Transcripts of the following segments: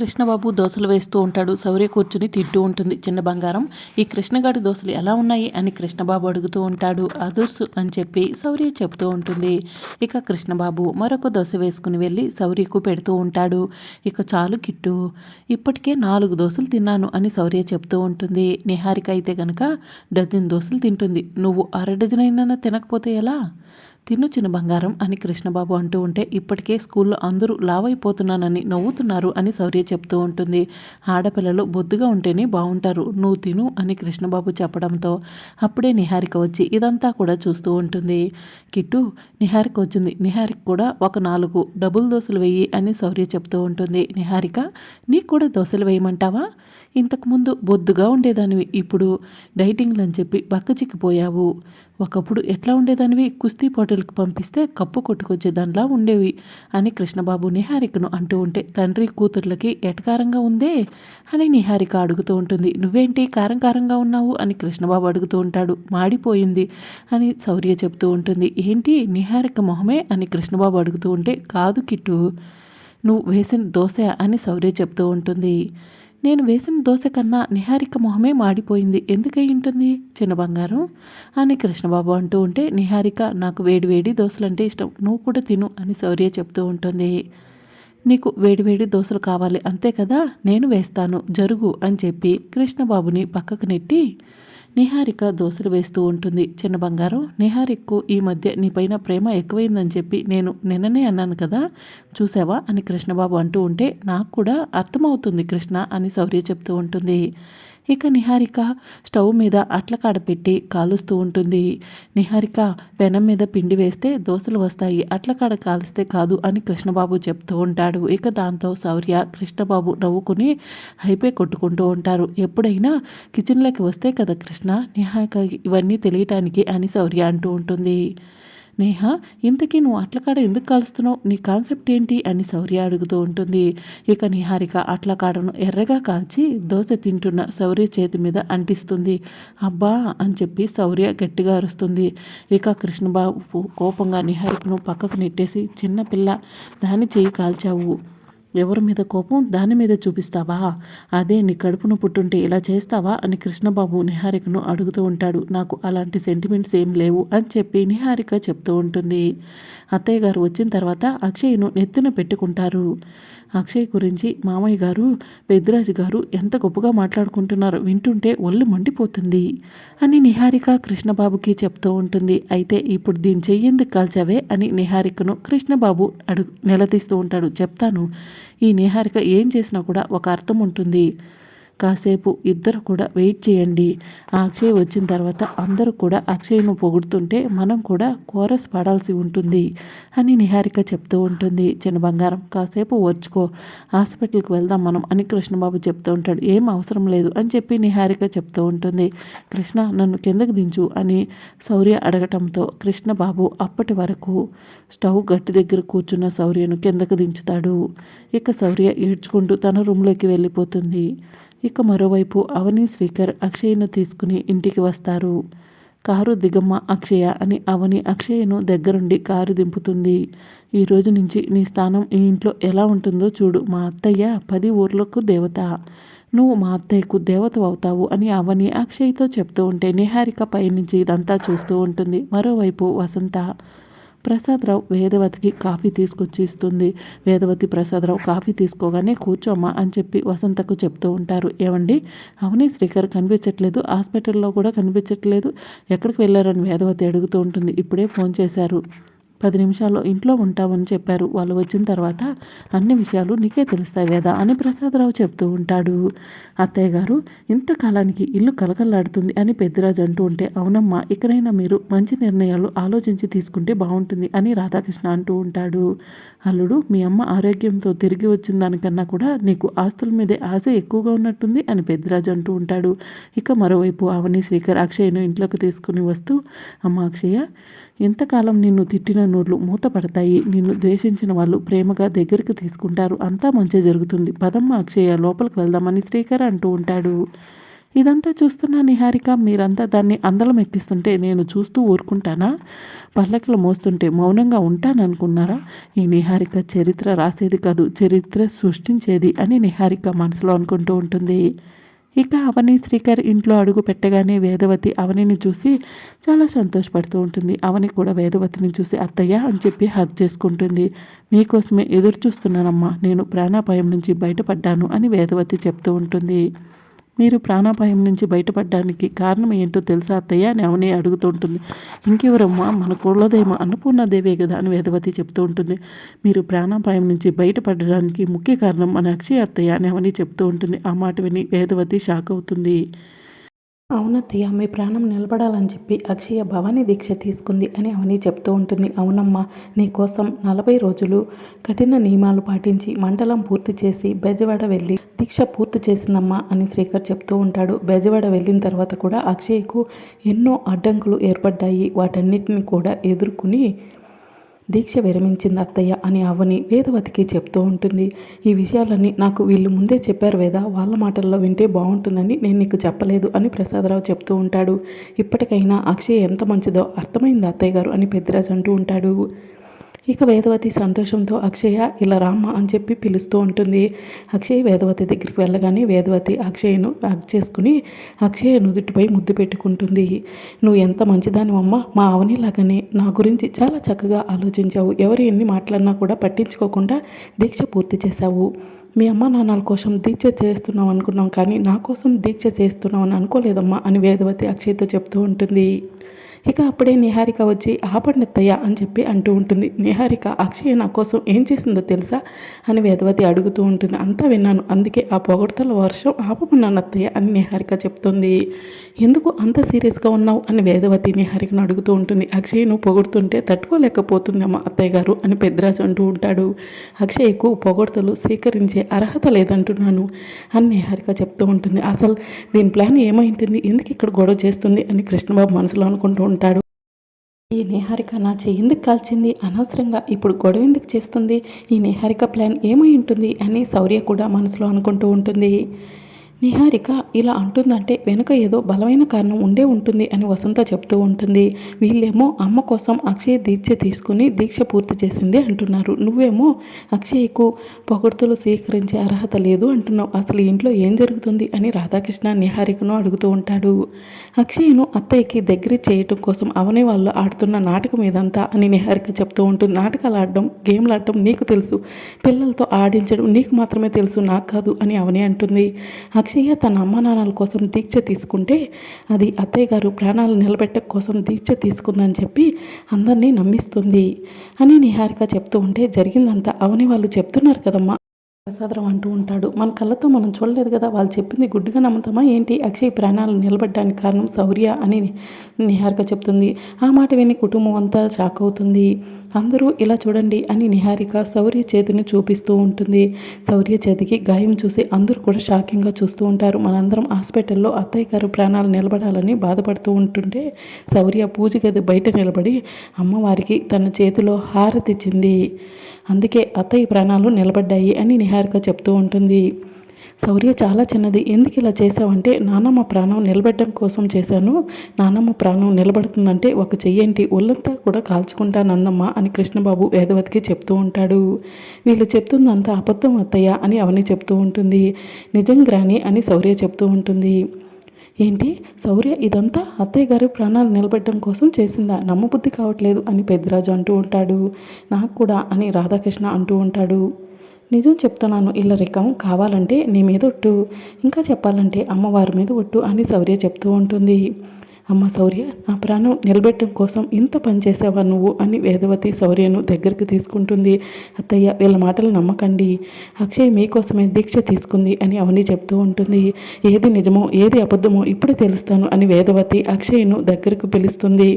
కృష్ణబాబు దోశలు వేస్తూ ఉంటాడు. శౌర్య కూర్చుని తింటూ ఉంటుంది. చిన్న బంగారం ఈ కృష్ణగాడి దోశలు ఎలా ఉన్నాయి? అని కృష్ణబాబు అడుగుతూ ఉంటాడు. అదుర్సు అని చెప్పి శౌర్య చెబుతూ ఉంటుంది. ఇక కృష్ణబాబు మరొక దోశ వేసుకుని వెళ్ళి శౌర్యకు పెడుతూ ఉంటాడు. ఇక చాలు కిట్టు ఇప్పటికే నాలుగు దోశలు తిన్నాను అని శౌర్య చెప్తూ ఉంటుంది. నిహారిక అయితే గనక డజన్ దోశలు తింటుంది. నువ్వు అర డజన్ అయినా తినకపోతే ఎలా? తిను చిన్న బంగారం అని కృష్ణబాబు అంటూ ఉంటే ఇప్పటికే స్కూల్లో అందరూ లావైపోతున్నానని నవ్వుతున్నారు అని శౌర్య చెప్తూ ఉంటుంది. ఆడపిల్లలు బొద్దుగా ఉంటేనే బాగుంటారు నువ్వు తిను అని కృష్ణబాబు చెప్పడంతో అప్పుడే నిహారిక వచ్చి ఇదంతా కూడా చూస్తూ ఉంటుంది. కిట్టు నిహారిక వచ్చింది. నిహారిక కూడా ఒక నాలుగు డబుల్ దోశలు వెయ్యి అని శౌర్య చెప్తూ ఉంటుంది. నిహారిక నీకు కూడా దోశలు వేయమంటావా? ఇంతకుముందు బొద్దుగా ఉండేదానివి ఇప్పుడు డైటింగ్లు అని చెప్పి బక్క చిక్కిపోయావు ఒకప్పుడు ఎట్లా ఉండేదానివి? కుస్తీ పోటీలకు పంపిస్తే కప్పు కొట్టుకొచ్చే దానిలా ఉండేవి అని కృష్ణబాబు నిహారికను అంటూ ఉంటే తండ్రి కూతుర్లకి ఎటకారంగా ఉందే? అని నిహారిక అడుగుతూ ఉంటుంది. నువ్వేంటి కారం కారంగా ఉన్నావు? అని కృష్ణబాబు అడుగుతూ ఉంటాడు. మాడిపోయింది అని శౌర్య చెప్తూ ఉంటుంది. ఏంటి నిహారిక మొహమే? అని కృష్ణబాబు అడుగుతూ ఉంటే కాదు కిట్టు నువ్వు వేసిన దోశ అని శౌర్య చెప్తూ ఉంటుంది. నేను వేసిన దోశ కన్నా నిహారిక మొహమే మాడిపోయింది. ఎందుకై ఉంటుంది? చిన్న బంగారం. అని కృష్ణబాబు అంటూ ఉంటే నిహారిక నాకు వేడివేడి దోశలంటే ఇష్టం. నువ్వు కూడా తిను అని శౌర్య చెప్తూ ఉంటుంది. నీకు వేడివేడి దోశలు కావాలి. అంతే కదా? నేను వేస్తాను. జరుగు అని చెప్పి కృష్ణబాబుని పక్కకు నెట్టి నిహారిక దోశలు వేస్తూ ఉంటుంది. చిన్న బంగారం నిహారిక్కు ఈ మధ్య నీపైన ప్రేమ ఎక్కువైందని చెప్పి నేను నిన్ననే అన్నాను కదా చూసావా అని కృష్ణబాబు అంటూ ఉంటే నాకు కూడా అర్థమవుతుంది కృష్ణ అని శౌర్య చెప్తూ ఉంటుంది. ఇక నిహారిక స్టవ్ మీద అట్లకాడ పెట్టి కాలుస్తూ ఉంటుంది. నిహారిక పెనం మీద పిండి వేస్తే దోశలు వస్తాయి. అట్లకాడ కాలిస్తే కాదు అని కృష్ణబాబు చెప్తూ ఉంటాడు. ఇక దాంతో శౌర్య కృష్ణబాబు నవ్వుకుని హైపే కొట్టుకుంటూ ఉంటారు. ఎప్పుడైనా కిచెన్లోకి వస్తే కదా కృష్ణ? నిహారిక ఇవన్నీ తెలియటానికి అని శౌర్య అంటూ ఉంటుంది. నేహ ఇంతకీ నువ్వు అట్లకాడ ఎందుకు కాలుస్తున్నావు? నీ కాన్సెప్ట్ ఏంటి? అని శౌర్య అడుగుతూ ఉంటుంది. ఇక నిహారిక అట్లకాడను ఎర్రగా కాల్చి దోశ తింటున్న శౌర్య చేతి మీద అంటిస్తుంది. అబ్బా అని చెప్పి శౌర్య గట్టిగా అరుస్తుంది. ఇక కృష్ణబాబు కోపంగా నిహారికను పక్కకు నెట్టేసి చిన్నపిల్ల దాన్ని చేయి కాల్చావు. ఎవరి మీద కోపం? దాని మీద చూపిస్తావా? అదే నీ కడుపును పుట్టుంటే ఇలా చేస్తావా? అని కృష్ణబాబు నిహారికను అడుగుతూ ఉంటాడు. నాకు అలాంటి సెంటిమెంట్స్ ఏం లేవు అని చెప్పి నిహారిక చెప్తూ ఉంటుంది. అత్తయ్య గారు వచ్చిన తర్వాత అక్షయ్ను నెత్తిన పెట్టుకుంటారు. అక్షయ్ గురించి మామయ్య గారు పెద్దిరాజు గారు ఎంత గొప్పగా మాట్లాడుకుంటున్నారో వింటుంటే ఒళ్ళు మండిపోతుంది అని నిహారిక కృష్ణబాబుకి చెప్తూ ఉంటుంది. అయితే ఇప్పుడు దీని చెయ్యేందుకు కాల్చావే అని నిహారికను కృష్ణబాబు అడుగు నిలదీస్తూ ఉంటాడు. చెప్తాను ఈ నిహారిక ఏం చేసినా కూడా ఒక అర్థం ఉంటుంది. కాసేపు ఇద్దరు కూడా వెయిట్ చేయండి. ఆ అక్షయ్ వచ్చిన తర్వాత అందరూ కూడా అక్షయ్ను పొగుడుతుంటే మనం కూడా కోరస్ పాడాల్సి ఉంటుంది అని నిహారిక చెప్తూ ఉంటుంది. చిన్న బంగారం కాసేపు ఓర్చుకో. హాస్పిటల్కి వెళ్దాం మనం అని కృష్ణబాబు చెప్తూ ఉంటాడు. ఏం అవసరం లేదు అని చెప్పి నిహారిక చెప్తూ ఉంటుంది. కృష్ణ నన్ను కిందకు దించు అని శౌర్య అడగటంతో కృష్ణబాబు అప్పటి వరకు స్టవ్ గట్టి దగ్గర కూర్చున్న శౌర్యను కిందకు దించుతాడు. ఇక శౌర్య ఏడ్చుకుంటూ తన రూమ్లోకి వెళ్ళిపోతుంది. ఇక మరోవైపు అవని శ్రీకర్ అక్షయ్ను తీసుకుని ఇంటికి వస్తారు. కారు దిగమ్మ అక్షయ అని అవని అక్షయను దగ్గరుండి కారు దింపుతుంది. ఈ రోజు నుంచి నీ స్థానం ఈ ఇంట్లో ఎలా ఉంటుందో చూడు మా అత్తయ్య పది ఊర్లకు దేవత. నువ్వు మా అత్తయ్యకు దేవత అవుతావు అని అవని అక్షయ్తో చెప్తూ ఉంటే నిహారిక పైనుంచి ఇదంతా చూస్తూ ఉంటుంది. మరోవైపు వసంత ప్రసాదరావు వేదవతికి కాఫీ తీసుకొచ్చి ఇస్తుంది వేదవతి ప్రసాదరావు కాఫీ తీసుకోగానే కూర్చోమ్మా అని చెప్పి వసంతకు చెప్తూ ఉంటారు. ఏమండి అవని శ్రీకర్ కనిపించట్లేదు. హాస్పిటల్లో కూడా కనిపించట్లేదు. ఎక్కడికి వెళ్ళారని వేదవతి అడుగుతూ ఉంటుంది. ఇప్పుడే ఫోన్ చేశారు. పది నిమిషాల్లో ఇంట్లో ఉంటామని చెప్పారు. వాళ్ళు వచ్చిన తర్వాత అన్ని విషయాలు నీకే తెలుస్తాయి వేదా అని ప్రసాదరావు చెప్తూ ఉంటాడు. అత్తయ్య గారు ఇంతకాలానికి ఇల్లు కలకల్లాడుతుంది అని పెద్దిరాజు అంటూ ఉంటే అవునమ్మా ఇక్కడైనా మీరు మంచి నిర్ణయాలు ఆలోచించి తీసుకుంటే బాగుంటుంది అని రాధాకృష్ణ అంటూ ఉంటాడు. అల్లుడు మీ అమ్మ ఆరోగ్యంతో తిరిగి వచ్చిన దానికన్నా కూడా నీకు ఆస్తుల మీదే ఆశ ఎక్కువగా ఉన్నట్టుంది అని పెద్దరాజు అంటూ ఉంటాడు. ఇక మరోవైపు అవని శ్రీకర్ అక్షయ్ను ఇంట్లోకి తీసుకుని వస్తూ అమ్మ అక్షయ్య ఎంతకాలం నిన్ను తిట్టిన నోర్లు మూతపడతాయి. నిన్ను ద్వేషించిన వాళ్ళు ప్రేమగా దగ్గరికి తీసుకుంటారు. అంతా మంచి జరుగుతుంది. పదమ్మ అక్షయ లోపలికి వెళ్దామని శ్రీకర్ అంటూ ఉంటాడు. ఇదంతా చూస్తున్న నిహారిక మీరంతా దాన్ని అందలం ఎక్కిస్తుంటే నేను చూస్తూ ఊరుకుంటానా? పల్లకలు మోస్తుంటే మౌనంగా ఉంటాననుకున్నారా? ఈ నిహారిక చరిత్ర రాసేది కాదు చరిత్ర సృష్టించేది అని నిహారిక మనసులో అనుకుంటూ ఉంటుంది. ఇక అవని శ్రీకర్ ఇంట్లో అడుగు పెట్టగానే వేదవతి అవనిని చూసి చాలా సంతోషపడుతూ ఉంటుంది. అవని కూడా వేదవతిని చూసి అత్తయ్య అని చెప్పి హక్ చేసుకుంటుంది. మీకోసమే ఎదురు చూస్తున్నానమ్మా నేను ప్రాణాపాయం నుంచి బయటపడ్డాను అని వేదవతి చెప్తూ ఉంటుంది. మీరు ప్రాణాపాయం నుంచి బయటపడడానికి కారణం ఏంటో తెలుసా అత్తయ్య? అని అవని అడుగుతుంటుంది. ఇంకెవరమ్మా? మన కులదేమో అన్నపూర్ణాదేవే కదా అని వేదవతి చెప్తూ ఉంటుంది. మీరు ప్రాణాపాయం నుంచి బయటపడడానికి ముఖ్య కారణం మన అక్షయ అత్తయ్య అని అవని చెప్తూ ఉంటుంది. ఆ మాట విని వేదవతి షాక్ అవుతుంది. అవునత్తయ్య మీ ప్రాణం నిలబడాలని చెప్పి అక్షయ భవానీ దీక్ష తీసుకుంది అని అవని చెప్తూ ఉంటుంది. అవునమ్మా నీకోసం నలభై రోజులు కఠిన నియమాలు పాటించి మండలం పూర్తి చేసి బెజవాడ వెళ్ళి దీక్ష పూర్తి చేసిందమ్మా అని శ్రీకర్ చెప్తూ ఉంటాడు. బెజవాడ వెళ్ళిన తర్వాత కూడా అక్షయ్కు ఎన్నో అడ్డంకులు ఏర్పడ్డాయి. వాటన్నిటిని కూడా ఎదుర్కొని దీక్ష విరమించింది అత్తయ్య అని అవని వేదవతికి చెప్తూ ఉంటుంది. ఈ విషయాలన్నీ నాకు వీళ్ళు ముందే చెప్పారు వేద. వాళ్ళ మాటల్లో వింటే బాగుంటుందని నేను నీకు చెప్పలేదు అని ప్రసాదరావు చెప్తూ ఉంటాడు. ఇప్పటికైనా అక్షయ్ ఎంత మంచిదో అర్థమైంది అత్తయ్య గారు అని పెద్దరాజు అంటూ ఉంటాడు. ఇక వేదవతి సంతోషంతో అక్షయ ఇలా రామ్మ అని చెప్పి పిలుస్తూ ఉంటుంది. అక్షయ్ వేదవతి దగ్గరికి వెళ్ళగానే వేదవతి అక్షయను హక్ చేసుకుని అక్షయ నుదుటిపై ముద్దు పెట్టుకుంటుంది. నువ్వు ఎంత మంచిదానివమ్మ మా అవనిలాగానే నా గురించి చాలా చక్కగా ఆలోచించావు. ఎవరు ఎన్ని మాట్లాడినా కూడా పట్టించుకోకుండా దీక్ష పూర్తి చేశావు. మీ అమ్మ నాన్నల కోసం దీక్ష చేస్తున్నాం అనుకున్నాం కానీ నా కోసం దీక్ష చేస్తున్నాం అని అనుకోలేదమ్మా అని వేదవతి అక్షయ్తో చెప్తూ ఉంటుంది. ఇక అప్పుడే నిహారిక వచ్చి ఆపండిత్తయ్య అని చెప్పి అంటూ ఉంటుంది. నిహారిక అక్షయ నా కోసం ఏం చేసిందో తెలుసా? అని వేదవతి అడుగుతూ ఉంటుంది. అంతా విన్నాను. అందుకే ఆ పొగడతల వర్షం ఆపమన్నాను అత్తయ్య అని నిహారిక చెప్తుంది. ఎందుకు అంత సీరియస్గా ఉన్నావు? అని వేదవతి నిహారికను అడుగుతూ ఉంటుంది. అక్షయ్ను పొగుడుతుంటే తట్టుకోలేకపోతుందమ్మా అత్తయ్య గారు? అని పెద్దరాజు అంటూ ఉంటాడు. అక్షయ్కు పొగడతలు స్వీకరించే అర్హత లేదంటున్నాను అని నిహారిక చెప్తూ ఉంటుంది. అసలు దీని ప్లాన్ ఏమైంటుంది? ఎందుకు ఇక్కడ గొడవ చేస్తుంది? అని కృష్ణబాబు మనసులో అనుకుంటూ ఉంటాడు. ఈ నేహారిక నా చెయ్యందుకు కాల్చింది? అనవసరంగా ఇప్పుడు గొడవ ఎందుకు చేస్తుంది? ఈ నేహారిక ప్లాన్ ఏమై ఉంటుంది? అని శౌర్య కూడా మనసులో అనుకుంటూ ఉంటుంది. నిహారిక ఇలా అంటుందంటే వెనుక ఏదో బలమైన కారణం ఉండే ఉంటుంది అని వసంత చెప్తూ ఉంటుంది. వీళ్ళేమో అమ్మ కోసం అక్షయ్ దీక్ష తీసుకుని దీక్ష పూర్తి చేసింది అంటున్నారు. నువ్వేమో అక్షయ్కు పొగడ్తలు స్వీకరించే అర్హత లేదు అంటున్నావు. అసలు ఇంట్లో ఏం జరుగుతుంది అని రాధాకృష్ణ నిహారికను అడుగుతూ ఉంటాడు. అక్షయ్ను అత్తయ్యకి దగ్గర చేయటం కోసం అవని వాళ్ళు ఆడుతున్న నాటకం ఇదంతా అని నిహారిక చెప్తూ ఉంటుంది. నాటకాలు ఆడడం గేమ్లు ఆడటం నీకు తెలుసు. పిల్లలతో ఆడించడం నీకు మాత్రమే తెలుసు నాకు కాదు అని అవని అంటుంది. అక్షయ్య తన అమ్మ నాన్నల కోసం దీక్ష తీసుకుంటే అది అత్తయ్య గారు ప్రాణాలు నిలబెట్ట కోసం దీక్ష తీసుకుందని చెప్పి అందరినీ నమ్మిస్తుంది అని నిహారిక చెప్తూ ఉంటే జరిగిందంతా అవని వాళ్ళు చెప్తున్నారు కదమ్మా. ప్రసాదరం అంటూ ఉంటాడు మన కళ్ళతో మనం చూడలేదు కదా వాళ్ళు చెప్పింది గుడ్డుగా నమ్ముతామా ఏంటి? అక్షయ్ ప్రాణాలు నిలబడడానికి కారణం శౌర్య అని నిహారిక చెప్తుంది. ఆ మాట విని కుటుంబం అంతా షాక్ అవుతుంది. అందరూ ఇలా చూడండి అని నిహారిక శౌర్య చేతిని చూపిస్తూ ఉంటుంది. శౌర్య చేతికి గాయం చూసి అందరూ కూడా షాకింగ్గా చూస్తూ ఉంటారు. మనందరం హాస్పిటల్లో అత్తయ్య గారు ప్రాణాలు నిలబడాలని బాధపడుతూ ఉంటుంటే శౌర్య పూజ గది బయట నిలబడి అమ్మవారికి తన చేతిలో హారతిచ్చింది. అందుకే అత్తయ్య ప్రాణాలు నిలబడ్డాయి అని నిహారిక చెప్తూ ఉంటుంది. శౌర్య చాలా చిన్నది. ఎందుకు ఇలా చేసావంటే నానమ్మ ప్రాణం నిలబెట్టడం కోసం చేశాను. నానమ్మ ప్రాణం నిలబడుతుందంటే ఒక చెయ్యంటి. ఒళ్ళంతా కూడా కాల్చుకుంటానందమ్మ అని కృష్ణబాబు వేదవతికి చెప్తూ ఉంటాడు. వీళ్ళు చెప్తుందంతా అబద్ధం అత్తయ్య అని అవని చెప్తూ ఉంటుంది. నిజం గ్రాని అని శౌర్య చెప్తూ ఉంటుంది. ఏంటి? శౌర్య ఇదంతా అత్తయ్య గారి ప్రాణాలు నిలబెట్టడం కోసం చేసిందా? నమ్మబుద్ధి కావట్లేదు అని పెద్దరాజు అంటూ ఉంటాడు. నాకు కూడా అని రాధాకృష్ణ అంటూ ఉంటాడు. నిజం చెప్తున్నాను ఇల్లరికం కావాలంటే నీ మీద ఒట్టు. ఇంకా చెప్పాలంటే అమ్మవారి మీద ఒట్టు అని శౌర్య చెప్తూ ఉంటుంది. అమ్మ శౌర్య నా ప్రాణం నిలబెట్టడం కోసం ఇంత పని చేసావా నువ్వు అని వేదవతి శౌర్యను దగ్గరికి తీసుకుంటుంది. అత్తయ్య వీళ్ళ మాటలు నమ్మకండి. అక్షయ్ మీకోసమే దీక్ష తీసుకుంది అని అవని చెప్తూ ఉంటుంది. ఏది నిజమో ఏది అబద్ధమో ఇప్పుడే తెలుస్తాను అని వేదవతి అక్షయ్ను దగ్గరకు పిలుస్తుంది.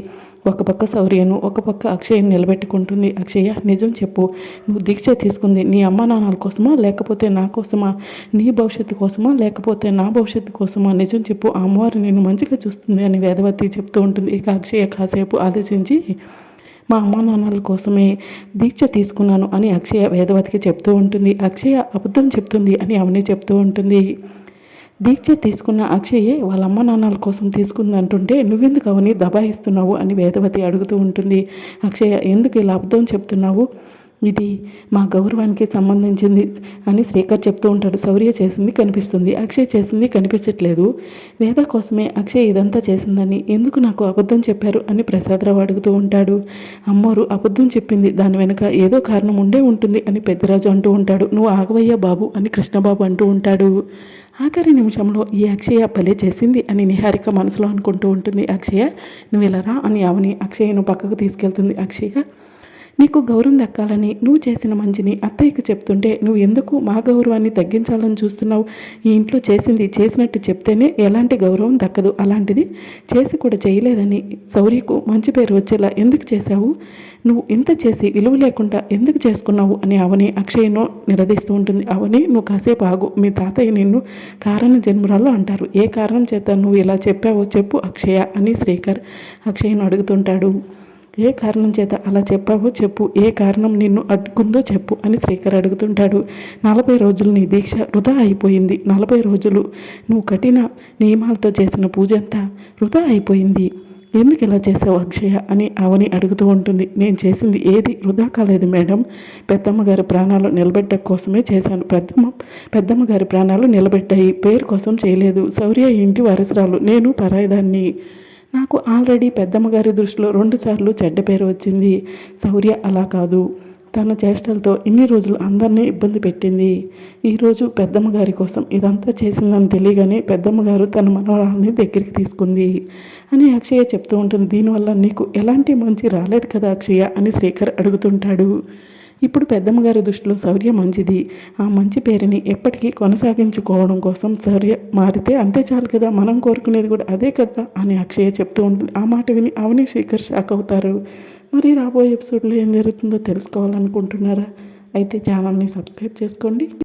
ఒక పక్క శౌర్యను ఒక పక్క అక్షయ్ని నిలబెట్టుకుంటుంది. అక్షయ్య నిజం చెప్పు. నువ్వు దీక్ష తీసుకుంది నీ అమ్మ నాన్నల కోసమా లేకపోతే నా కోసమా? నీ భవిష్యత్తు కోసమా లేకపోతే నా భవిష్యత్తు కోసమా? నిజం చెప్పు. ఆ అమ్మవారు నేను మంచిగా చూస్తుంది అని వేదవతి చెప్తూ ఉంటుంది. ఇక అక్షయ్య కాసేపు ఆలోచించి మా అమ్మ నాన్నల కోసమే దీక్ష తీసుకున్నాను అని అక్షయ వేదవతికి చెప్తూ ఉంటుంది. అక్షయ అబద్ధం చెప్తుంది అని అవని చెప్తూ ఉంటుంది. దీక్ష తీసుకున్న అక్షయే వాళ్ళ అమ్మ నాన్నల కోసం తీసుకుంది అంటుంటే నువ్వెందుకు అవని దబాయిస్తున్నావు? అని వేదవతి అడుగుతూ ఉంటుంది. అక్షయ ఎందుకు ఇలా అబద్ధం చెప్తున్నావు? ఇది మా గౌరవానికి సంబంధించింది అని శ్రీకర్ చెప్తూ ఉంటాడు. శౌర్య చేసింది కనిపిస్తుంది. అక్షయ్ చేసింది కనిపించట్లేదు. వేద కోసమే అక్షయ్ ఇదంతా చేసిందని ఎందుకు నాకు అబద్ధం చెప్పారు? అని ప్రసాదరావు అడుగుతూ ఉంటాడు. అమ్మోరు అబద్ధం చెప్పింది. దాని వెనుక ఏదో కారణం ఉండే ఉంటుంది అని పెద్దరాజు అంటూ ఉంటాడు. నువ్వు ఆగవయ్యా బాబు అని కృష్ణబాబు అంటూ ఉంటాడు. ఆఖరి నిమిషంలో ఈ అక్షయ భలే చేసింది అని నిహారిక మనసులో అనుకుంటూ ఉంటుంది. అక్షయ నువ్వు ఇలా రా అని అవని అక్షయను పక్కకు తీసుకెళ్తుంది. అక్షయ నీకు గౌరవం దక్కాలని నువ్వు చేసిన మంచిని అత్తయ్యకి చెప్తుంటే నువ్వు ఎందుకు మా గౌరవాన్ని తగ్గించాలని చూస్తున్నావు? ఈ ఇంట్లో చేసింది చేసినట్టు చెప్తేనే ఎలాంటి గౌరవం దక్కదు. అలాంటిది చేసి కూడా చేయలేదని శౌర్యకు మంచి పేరు వచ్చేలా ఎందుకు చేశావు? నువ్వు ఇంత చేసి విలువ లేకుండా ఎందుకు చేసుకున్నావు? అని అవని అక్షయ్ను నిలదీస్తూ ఉంటుంది. అవని నువ్వు కాసేపు ఆగు. మీ తాతయ్య నిన్ను కారణ జన్మురాలు అంటారు. ఏ కారణం చేత నువ్వు ఇలా చెప్పావో చెప్పు అక్షయ అని శ్రీకర్ అక్షయ్ను అడుగుతుంటాడు. ఏ కారణం చేత అలా చెప్పావో చెప్పు ఏ కారణం నిన్ను అడ్డుకుందో చెప్పు అని శ్రీకర్ అడుగుతుంటాడు. నలభై రోజులు నీ దీక్ష వృధా అయిపోయింది. నలభై రోజులు నువ్వు కఠిన నియమాలతో చేసిన పూజ అంతా వృధా అయిపోయింది. ఎందుకు ఇలా చేసావు అక్షయ అని అవని అడుగుతూ ఉంటుంది. నేను చేసింది ఏది వృధా కాలేదు మేడం. పెద్దమ్మ గారి ప్రాణాలు నిలబెట్ట కోసమే చేశాను. పెద్దమ్మ పెద్దమ్మ గారి ప్రాణాలు నిలబెట్టాయి. పేరు కోసం చేయలేదు. శౌర్య ఇంటి వారసురాలు. నేను పరాయిదాన్ని నాకు ఆల్రెడీ పెద్దమ్మగారి దృష్టిలో దృష్టిలో రెండుసార్లు చెడ్డ పేరు వచ్చింది. శౌర్య అలా కాదు. తన చేష్టలతో ఇన్ని రోజులు అందరినీ ఇబ్బంది పెట్టింది. ఈరోజు పెద్దమ్మ గారి కోసం ఇదంతా చేసిందని తెలియగానే పెద్దమ్మ గారు తన మనవరాల్ని దగ్గరికి తీసుకుంది. అని అక్షయ చెప్తూ ఉంటుంది. దీనివల్ల నీకు ఎలాంటి మంచి రాలేదు కదా అక్షయ అని శ్రీకర్ అడుగుతుంటాడు. ఇప్పుడు పెద్దమ్మగారి దృష్టిలో శౌర్య మంచిది. ఆ మంచి పేరుని ఎప్పటికీ కొనసాగించుకోవడం కోసం శౌర్య మారితే అంతే చాలు కదా మనం కోరుకునేది కూడా అదే కదా అని అక్షయ చెప్తూ ఉంటుంది. ఆ మాట విని అవని శేఖర్ షాక్ అవుతారు. మరి రాబోయే ఎపిసోడ్లో ఏం జరుగుతుందో తెలుసుకోవాలనుకుంటున్నారా? అయితే ఛానల్ని సబ్స్క్రైబ్ చేసుకోండి.